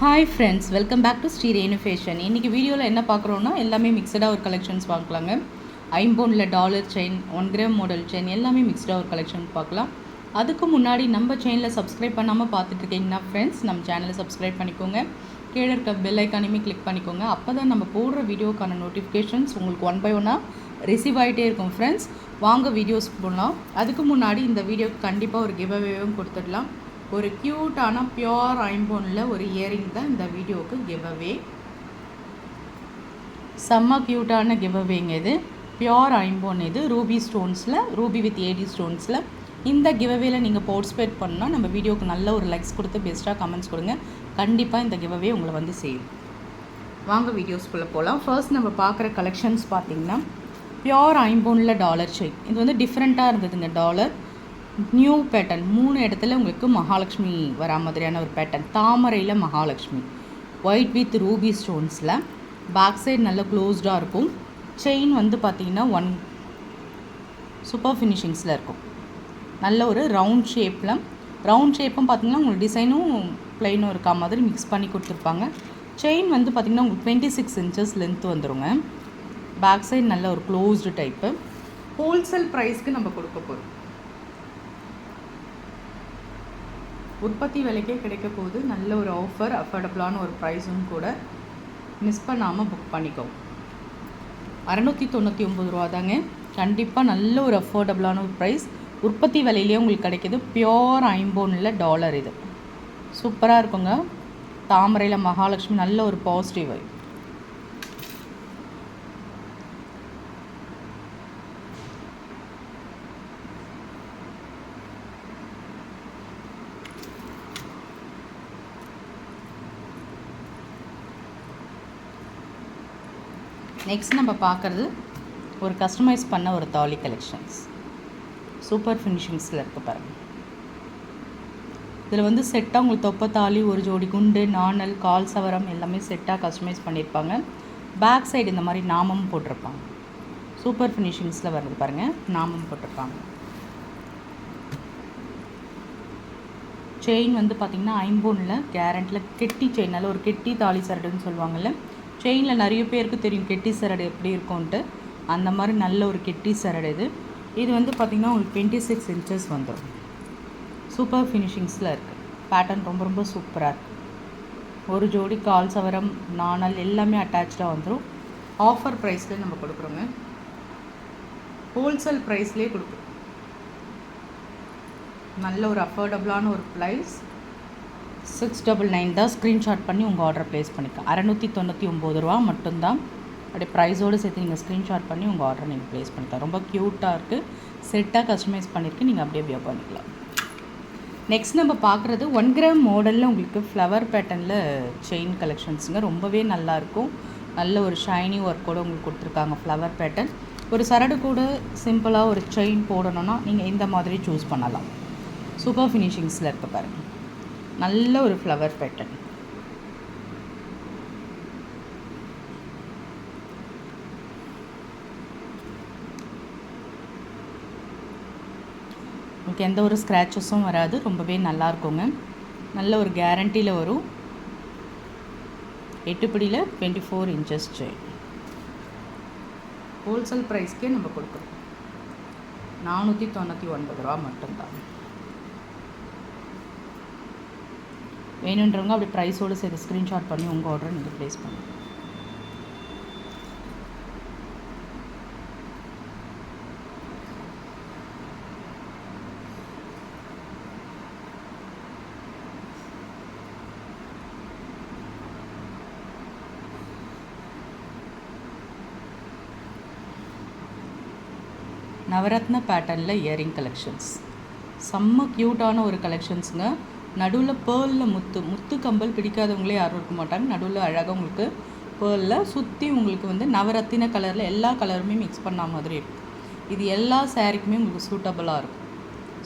Hi friends welcome back to Sri Renu fashion இன்றைக்கி வீடியோவில் என்ன பார்க்குறோன்னா எல்லாமே மிக்சடாக ஒரு கலெக்ஷன்ஸ் பார்க்கலாங்க. ஐம்போனில் dollar chain one gram model chain எல்லாமே மிக்சடாக ஒரு கலெக்ஷன் பார்க்கலாம். அதுக்கு முன்னாடி நம்ம சேனலை சப்ஸ்கிரைப் பண்ணாமல் பார்த்துட்ருக்கீங்கன்னா ஃப்ரெண்ட்ஸ் நம்ம சேனலை சப்ஸ்கிரைப் பண்ணிக்கோங்க. கீழே இருக்க பெல் ஐக்கானையுமே கிளிக் பண்ணிக்கோங்க. அப்போ தான் நம்ம போடுற வீடியோக்கான நோட்டிஃபிகேஷன்ஸ் உங்களுக்கு ஒன் பை ஒன்னாக ரிசீவ் ஆகிட்டே இருக்கும் ஃப்ரெண்ட்ஸ் வாங்க வீடியோஸ் போடலாம். அதுக்கு முன்னாடி இந்த வீடியோக்கு கண்டிப்பாக ஒரு கிவ்அவேவும் கொடுத்துடலாம். ஒரு க்யூட்டான பியோர் ஐம்போனில் ஒரு இயரிங் தான் இந்த வீடியோவுக்கு கிவ்அவே செம்ம க்யூட்டான கிவ்அவேங்க இது. பியோர் ஐம்போன் இது. ரூபி ஸ்டோன்ஸில் ரூபி வித் ஏடி ஸ்டோன்ஸில் இந்த கிவ்அவேல நீங்கள் பார்ட்டிசிபேட் பண்ணால் நம்ம வீடியோவுக்கு நல்ல ஒரு லைக்ஸ் கொடுத்து பெஸ்ட்டாக கமெண்ட்ஸ் கொடுங்க. கண்டிப்பாக இந்த கிவ்அவே உங்களை வந்து செய்யும் வாங்க வீடியோஸ்குள்ளே போகலாம் ஃபர்ஸ்ட் நம்ம பார்க்குற கலெக்ஷன்ஸ் பார்த்திங்கன்னா பியோர் ஐம்போனில் டாலர் செயின் இது வந்து டிஃப்ரெண்ட்டாக இருந்ததுங்க டாலர் நியூ பேட்டர்ன் மூணு இடத்துல உங்களுக்கு மகாலட்சுமி வரா மாதிரியான ஒரு பேட்டர்ன் தாமரையில் மகாலட்சுமி. ஒயிட் வித் ரூபி ஸ்டோன்ஸில் பேக் சைடு நல்ல க்ளோஸ்டாக இருக்கும். செயின் வந்து பார்த்தீங்கன்னா ஒன் சூப்பர் ஃபினிஷிங்ஸில் இருக்கும். நல்ல ஒரு ரவுண்ட் ஷேப்பில் ரவுண்ட் ஷேப்பும் பார்த்தீங்கன்னா உங்களுக்கு டிசைனும் ப்ளைனும் இருக்கா மாதிரி மிக்ஸ் பண்ணி கொடுத்துருப்பாங்க. செயின் வந்து பார்த்திங்கன்னா உங்களுக்கு டுவெண்ட்டி சிக்ஸ் இன்ச்சஸ் லென்த் வந்துருங்க. பேக் சைடு நல்ல ஒரு க்ளோஸ்டு டைப்பு ஹோல்சேல் ப்ரைஸ்க்கு நம்ம கொடுக்க போகிறோம் உற்பத்தி விலைக்கே கிடைக்க போகுது. நல்ல ஒரு ஆஃபர் அஃபோர்டபுளான ஒரு ப்ரைஸும் கூட மிஸ் பண்ணாமல் புக் பண்ணிக்கோ. அறநூற்றி தொண்ணூற்றி ஒம்பது ரூபா தாங்க. கண்டிப்பாக நல்ல ஒரு அஃபோர்டபுளான ஒரு ப்ரைஸ் உற்பத்தி விலையிலே உங்களுக்கு கிடைக்கிது. பியோர் ஐம்போனில் டாலர் இது. சூப்பராக இருக்குங்க. தாமரையில் மகாலட்சுமி நல்ல ஒரு பாசிட்டிவ் நெக்ஸ்ட் நம்ம பார்க்குறது ஒரு கஸ்டமைஸ் பண்ண ஒரு தாலி கலெக்ஷன்ஸ் சூப்பர் ஃபினிஷிங்ஸில் இருக்க பாருங்கள் இதில் வந்து செட்டாக உங்களுக்கு தொப்பை தாலி ஒரு ஜோடி குண்டு நாணல் கால் சவரம் எல்லாமே செட்டாக கஸ்டமைஸ் பண்ணியிருப்பாங்க. பேக் சைடு இந்த மாதிரி நாமம் போட்டிருப்பாங்க. சூப்பர் ஃபினிஷிங்ஸில் வர்றது பாருங்கள் நாமம் போட்டிருப்பாங்க. செயின் வந்து பார்த்திங்கன்னா ஐம்போனில் கேரண்டில் கெட்டி செயினால் ஒரு கெட்டி தாலி சரடுன்னு சொல்லுவாங்கள்ல செயினில் நிறைய பேருக்கு தெரியும் கெட்டி சரடு எப்படி இருக்கும்ன்ட்டு. அந்த மாதிரி நல்ல ஒரு கெட்டி சரடு இது. இது வந்து பார்த்திங்கன்னா உங்களுக்கு டுவெண்ட்டி சிக்ஸ் இன்ச்சஸ் வந்துடும் சூப்பர் ஃபினிஷிங்ஸில் இருக்குது பேட்டர்ன் ரொம்ப ரொம்ப சூப்பராக இருக்குது ஒரு ஜோடி கால் சவரம் நாணல் எல்லாமே அட்டாச்சாக வந்துடும் ஆஃபர் ப்ரைஸில் நம்ம கொடுக்குறோங்க. ஹோல்சேல் ப்ரைஸ்லேயே கொடுக்குறோம். நல்ல ஒரு அஃபோர்டபுளான ஒரு ப்ரைஸ் சிக்ஸ் டபுள் நைன் தான் ஸ்க்ரீன்ஷாட் பண்ணி உங்கள் ஆர்டர் ப்ளேஸ் பண்ணிக்கலாம் அறநூற்றி தொண்ணூற்றி ஒம்பது ரூபா மட்டும்தான். அப்படியே ப்ரைஸோடு சேர்த்து நீங்கள் ஸ்க்ரீன்ஷாட் பண்ணி உங்கள் ஆர்டர் நீங்கள் ப்ளேஸ் பண்ணிக்கலாம். ரொம்ப க்யூட்டாக இருக்குது செட்டாக கஸ்டமைஸ் பண்ணியிருக்கு நீங்கள் அப்படியே வியோ பண்ணிக்கலாம். நெக்ஸ்ட் நம்ம பார்க்குறது ஒன் கிராம் மாடலில் உங்களுக்கு ஃப்ளவர் பேட்டர்னில் செயின் கலெக்ஷன்ஸுங்க ரொம்பவே நல்லாயிருக்கும் நல்ல ஒரு ஷைனி ஒர்க்கோடு உங்களுக்கு கொடுத்துருக்காங்க ஃப்ளவர் பேட்டர்ன் ஒரு சரடு கூட சிம்பிளாக ஒரு செயின் போடணுன்னா நீங்கள் இந்த மாதிரி சூஸ் பண்ணலாம். சூப்பர் ஃபினிஷிங்ஸில் இருக்க பாருங்கள் நல்ல ஒரு ஃப்ளவர் பேட்டர்ன் உங்களுக்கு எந்த ஒரு ஸ்க்ராச்சஸும் வராது. ரொம்பவே நல்லா இருக்குங்க. நல்ல ஒரு கேரண்டியில் வரும். எட்டுப்படியில் twenty four inches chain wholesale ப்ரைஸ்க்கே நம்ம கொடுக்குறோம். நானூற்றி தொண்ணூற்றி ஒன்பது ரூபா மட்டும்தான். வேணுன்றவங்க அப்படி ப்ரைஸோடு சேர்த்து ஸ்க்ரீன்ஷாட் பண்ணி உங்கள் ஆர்டரை நீங்கள் ப்ளேஸ் பண்ணுங்கள் நவரத்ன பேட்டர்னில் இயரிங் கலெக்ஷன்ஸ் செம்ம க்யூட்டான ஒரு கலெக்ஷன்ஸுங்க நடுவில் பேர்லில் முத்து. முத்து கம்பல் பிடிக்காதவங்களே யாரும் இருக்க மாட்டாங்க. நடுவில் அழகாக உங்களுக்கு பேர்லில் சுற்றி உங்களுக்கு வந்து நவரத்தின கலரில் எல்லா கலருமே மிக்ஸ் பண்ண மாதிரி இருக்கும் இது எல்லா சேரீக்குமே உங்களுக்கு சூட்டபுளாக இருக்கும்.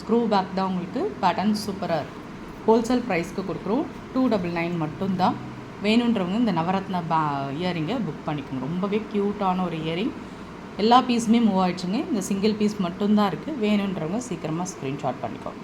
ஸ்க்ரூ பேக் தான் உங்களுக்கு பேட்டர்ன் சூப்பராக இருக்கும் ஹோல்சேல் ப்ரைஸ்க்கு கொடுக்குறோம். டூ டபுள் நைன் மட்டும்தான். வேணுன்றவங்க இந்த நவரத்ன பே இயரிங்கை புக் பண்ணிக்கோங்க. ரொம்பவே க்யூட்டான ஒரு இயரிங் எல்லா பீஸுமே மூவ் ஆகிடுச்சுங்க இந்த சிங்கிள் பீஸ் மட்டும்தான் இருக்குது வேணுன்றவங்க சீக்கிரமாக ஸ்க்ரீன்ஷாட் பண்ணிக்கோங்க.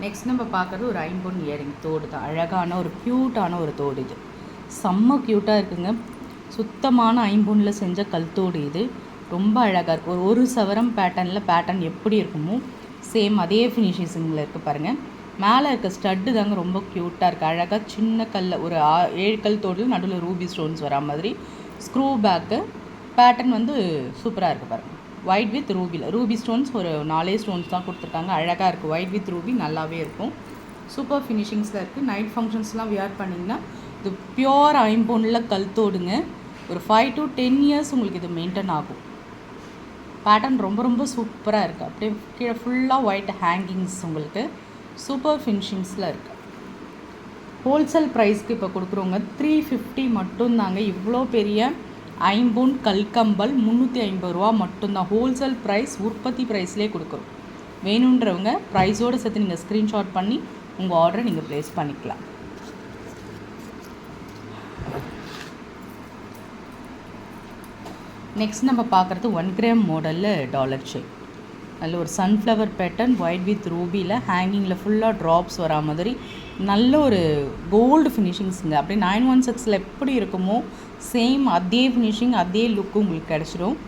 நெக்ஸ்ட் நம்ம பார்க்குறது ஒரு ஐம்பொன் இயரிங் தோடு தான். அழகான ஒரு க்யூட்டான ஒரு தோடு இது. செம்ம க்யூட்டாக இருக்குங்க. சுத்தமான ஐம்பொனில் செஞ்ச கல் தோடு இது. ரொம்ப அழகாக இருக்கும் ஒரு ஒரு சவரம் பேட்டர்னில் பேட்டர்ன் எப்படி இருக்குமோ சேம் அதே ஃபினிஷிங்ஸிங்கில் இருக்குது பாருங்கள் மேலே இருக்க ஸ்டட்டு தாங்க ரொம்ப க்யூட்டாக இருக்குது அழகாக சின்ன கல்ல ஒரு ஆ- ஏழு கல் தோடில் நடுவில் ரூபி ஸ்டோன்ஸ் வரா மாதிரி. ஸ்க்ரூ பேக்கு பேட்டர்ன் வந்து சூப்பராக இருக்குது பாருங்கள் ஒயிட் வித் ரூபியில் ரூபி ஸ்டோன்ஸ் ஒரு நாலே ஸ்டோன்ஸ் தான் கொடுத்துருக்காங்க. அழகாக இருக்குது ஒயிட் வித் ரூபி நல்லாவே இருக்கும். சூப்பர் ஃபினிஷிங்ஸில் இருக்குது நைட் ஃபங்க்ஷன்ஸ்லாம் வியர் பண்ணிங்கன்னா இது பியோர் ஐம்பொன்னில் கல் தோடுங்க. ஒரு ஃபைவ் டு டென் இயர்ஸ் உங்களுக்கு இது மெயின்டைன் ஆகும். பேட்டர்ன் ரொம்ப ரொம்ப சூப்பராக இருக்குது அப்படியே கீழே ஃபுல்லாக ஒயிட் ஹேங்கிங்ஸ் உங்களுக்கு சூப்பர் ஃபினிஷிங்ஸில் இருக்குது ஹோல்சேல் ப்ரைஸ்க்கு இப்போ கொடுக்குறவங்க த்ரீ ஃபிஃப்டி மட்டும்தாங்க. இவ்வளோ பெரிய ஐம்பூன் கல்கம்பல் முந்நூற்றி ஐம்பது ரூபா மட்டும்தான். ஹோல்சேல் ப்ரைஸ் உற்பத்தி ப்ரைஸ்லேயே கொடுக்குறோம். வேணுன்றவங்க ப்ரைஸோடு சேர்த்து நீங்கள் ஸ்க்ரீன்ஷாட் பண்ணி உங்கள் ஆர்டரை நீங்கள் ப்ளேஸ் பண்ணிக்கலாம். நெக்ஸ்ட் நம்ம பார்க்குறது ஒன் கிராம் மாடலில் டாலர் செயின் நல்ல ஒரு சன்ஃப்ளவர் பேட்டர்ன் ஒயிட் வித் ரூபியில் ஹேங்கிங்கில் ஃபுல்லாக ட்ராப்ஸ் வரா மாதிரி. நல்ல ஒரு கோல்டு ஃபினிஷிங்ஸுங்க அப்படியே நைன் ஒன் சிக்ஸில் எப்படி இருக்குமோ சேம் அதே ஃபினிஷிங் அதே லுக்கு உங்களுக்கு கிடச்சிரும்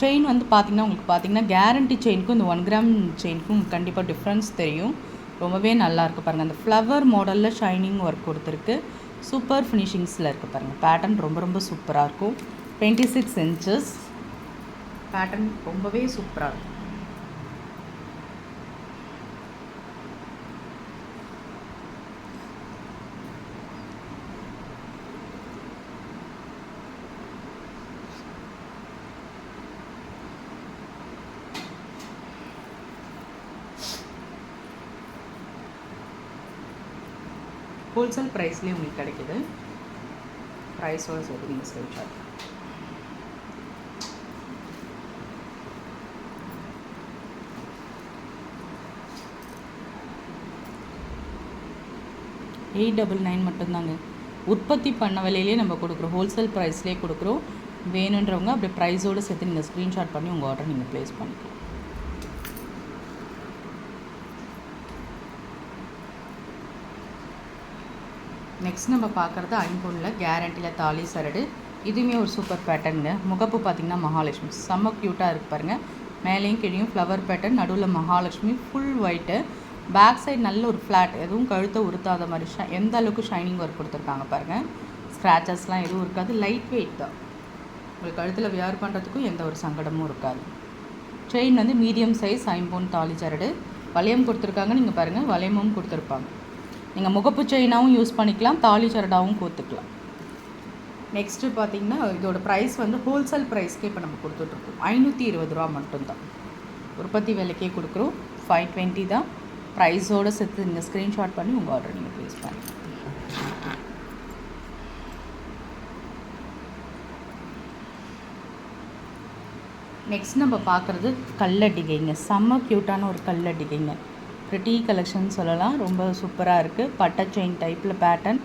செயின் வந்து பார்த்திங்கன்னா உங்களுக்கு பார்த்தீங்கன்னா கேரண்டி செயினுக்கும் இந்த ஒன் கிராம் செயினுக்கும் கண்டிப்பாக டிஃப்ரென்ஸ் தெரியும். ரொம்பவே நல்லாயிருக்கு பாருங்கள் அந்த ஃப்ளவர் மாடலில் ஷைனிங் ஒர்க் கொடுத்துருக்கு. சூப்பர் ஃபினிஷிங்ஸில் இருக்குது பாருங்கள் பேட்டர்ன் ரொம்ப ரொம்ப சூப்பராக இருக்கும். டுவெண்ட்டி சிக்ஸ் இன்ச்சஸ் பேட்டர்ன் ரொம்பவே சூப்பராக இருக்கும். ஹோல்சேல் ப்ரைஸ்லேயே உங்களுக்கு கிடைக்குது. ப்ரைஸோட சேர்த்து நீங்கள் ஸ்க்ரீன்ஷாட் எயிட் டபுள் நைன் மட்டும்தாங்க. உற்பத்தி பண்ண விலையிலே நம்ம கொடுக்குறோம். ஹோல்சேல் ப்ரைஸ்லேயே கொடுக்குறோம். வேணுன்றவங்க அப்படியே ப்ரைஸோடு சேர்த்து நீங்கள் ஸ்க்ரீன்ஷாட் பண்ணி உங்கள் ஆர்டர் நீங்கள் ப்ளேஸ் பண்ணிக்கலாம். நெக்ஸ்ட் நம்ம பார்க்குறது ஐம்பொன்னில் கேரண்டியில் தாலி சரடு. இதுவுமே ஒரு சூப்பர் பேட்டர்னுங்க முகப்பு பார்த்திங்கன்னா மகாலட்சுமி. செம்ம க்யூட்டாக இருக்கு பாருங்கள் மேலேயும் கீழேயும் ஃப்ளவர் பேட்டர்ன் நடுவில் Mahalakshmi. Full white back side நல்ல ஒரு ஃப்ளாட் எதுவும் கழுத்தை உறுத்தாத மாதிரி ஷை எந்த அளவுக்கு ஷைனிங் ஒர்க் கொடுத்துருக்காங்க பாருங்கள் ஸ்க்ராச்சஸ்லாம் எதுவும் இருக்காது. லைட் வெயிட் தான். உங்களுக்கு கழுத்தில் வியர் பண்ணுறதுக்கும் எந்த ஒரு சங்கடமும் இருக்காது. செயின் வந்து மீடியம் சைஸ் ஐம்பொன் தாலி சரடு. வளையம் கொடுத்துருக்காங்க. நீங்கள் பாருங்கள் வளையமும் கொடுத்துருப்பாங்க. நீங்கள் முகப்பு செயினாகவும் யூஸ் பண்ணிக்கலாம் தாலி சரடாகவும் கோத்துக்கலாம் நெக்ஸ்ட்டு பார்த்தீங்கன்னா இதோட ப்ரைஸ் வந்து ஹோல்சேல் ப்ரைஸ்க்கே இப்போ நம்ம கொடுத்துட்ருக்கோம். ஐநூற்றி இருபது ரூபா மட்டும்தான். உற்பத்தி விலைக்கே கொடுக்குறோம். ஃபைவ் டுவெண்ட்டி தான். ப்ரைஸோடு சேர்த்து நீங்கள் ஸ்க்ரீன்ஷாட் பண்ணி உங்கள் ஆர்டர் நீங்கள் ப்ளேஸ் பண்ணுங்கள் நெக்ஸ்ட் நம்ம பார்க்குறது கல்லடிகைங்க. செம்ம க்யூட்டான ஒரு கல்லடிகைங்க. ப்ரிட்டி கலெக்ஷன் சொல்லலாம். ரொம்ப சூப்பராக இருக்குது பட்டை செயின் டைப்பில் பேட்டர்ன்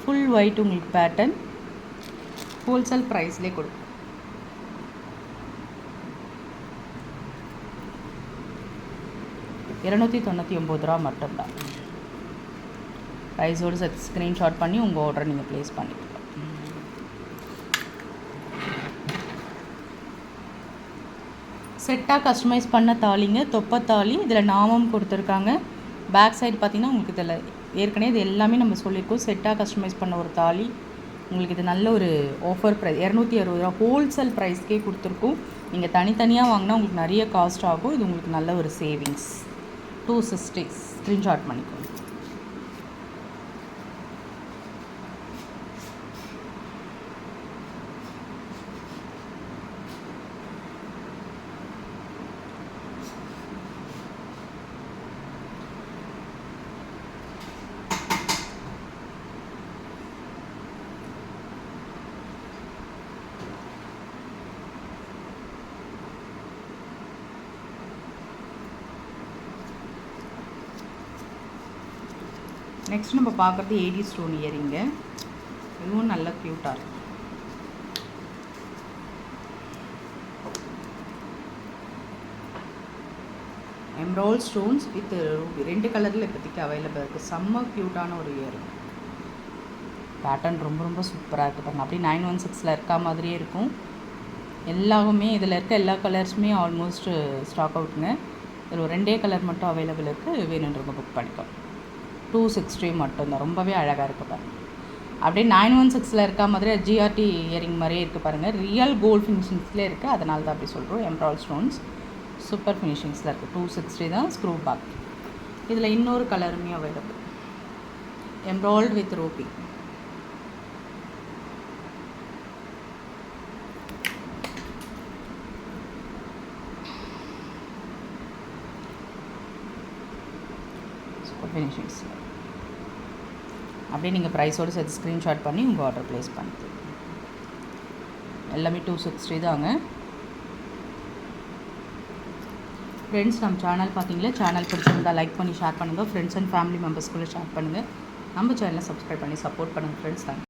ஃபுல் ஒயிட் உங்களுக்கு பேட்டர்ன் ஹோல்சேல் ப்ரைஸ்லேயே கொடுக்கும் இரநூத்தி தொண்ணூற்றி ஒம்பது ரூபா மட்டும்தான். ப்ரைஸோடு செட் ஸ்க்ரீன்ஷாட் பண்ணி உங்கள் ஆர்டரை நீங்கள் ப்ளேஸ் பண்ணிக்கலாம். செட்டாக கஸ்டமைஸ் பண்ண தாலிங்க தொப்பை தாலி இதில் நாமம் கொடுத்துருக்காங்க. பேக் சைடு பார்த்தீங்கன்னா உங்களுக்கு இதில் ஏற்கனவே இது எல்லாமே நம்ம சொல்லியிருக்கோம். செட்டாக கஸ்டமைஸ் பண்ண ஒரு தாலி உங்களுக்கு இது நல்ல ஒரு ஆஃபர் ப்ரைஸ் இரநூத்தி அறுபது ரூபா ஹோல்சேல் ப்ரைஸ்க்கே கொடுத்துருக்கோம். நீங்கள் தனித்தனியாக வாங்கினா உங்களுக்கு நிறைய காஸ்ட் ஆகும். இது உங்களுக்கு நல்ல ஒரு சேவிங்ஸ் டூ சிக்ஸ்டி ஸ்க்ரீன்ஷாட் பண்ணிக்கோங்க. நெக்ஸ்ட் நம்ம பார்க்குறது ஏடி ஸ்டோன் இயரிங்கு இதுவும் நல்ல க்யூட்டாக இருக்கும் எம்ரால் ஸ்டோன்ஸ் வித் ரெண்டு கலரில் இப்போதைக்கு அவைலபிள் இருக்குது செம்ம க்யூட்டான ஒரு இயர் பேட்டர்ன் ரொம்ப ரொம்ப சூப்பராக இருக்குது பாருங்க. அப்படியே நைன் ஒன் சிக்ஸில் இருக்கா மாதிரியே இருக்கும். எல்லாமே இதில் இருக்க எல்லா கலர்ஸுமே ஆல்மோஸ்ட் ஸ்டாக் அவுட்டுங்க இதில் ஒரு ரெண்டே கலர் மட்டும் அவைலபிள் இருக்குது வேணுன்றவங்க புக் பண்ணிக்கோ டூ சிக்ஸ்டி மட்டும்தான். ரொம்பவே அழகாக இருக்குது பாருங்கள் அப்படியே நைன் ஒன் சிக்ஸில் இருக்க மாதிரி ஜிஆர்டி இயரிங் மாதிரியே இருக்குது பாருங்கள் ரியல் கோல்டு ஃபினிஷிங்ஸ்லேயே இருக்குது அதனால தான் அப்படி சொல்கிறோம் எம்ப்ராய்ட் ஸ்டோன்ஸ் சூப்பர் ஃபினிஷிங்ஸில் இருக்குது டூ சிக்ஸ்டி தான் ஸ்க்ரூ பேக் இதில் இன்னொரு கலருமே அவைலபிள் எம்ப்ராய்டு வித் ரோபி ஃபினிஷிங்ஸ் அப்படியே நீங்கள் ப்ரைஸோடு சேர்த்து ஸ்க்ரீன்ஷாட் பண்ணி உங்கள் ஆர்டர் ப்ளேஸ் பண்ணிக்கலாம் எல்லாமே டூ சிக்ஸ்டி தாங்க. ஃப்ரெண்ட்ஸ் நம்ம சேனல் பார்த்தீங்களா? சேனல் பிடிச்சிருந்தால் லைக் பண்ணி ஷேர் பண்ணுங்கள் ஃப்ரெண்ட்ஸ் அண்ட் ஃபேமிலி மெம்பர்ஸ்குள்ளே ஷேர் பண்ணுங்கள் நம்ம சேனலை சப்ஸ்கிரைப் பண்ணி சப்போர்ட் பண்ணுங்கள் ஃப்ரெண்ட்ஸ் தேங்க்.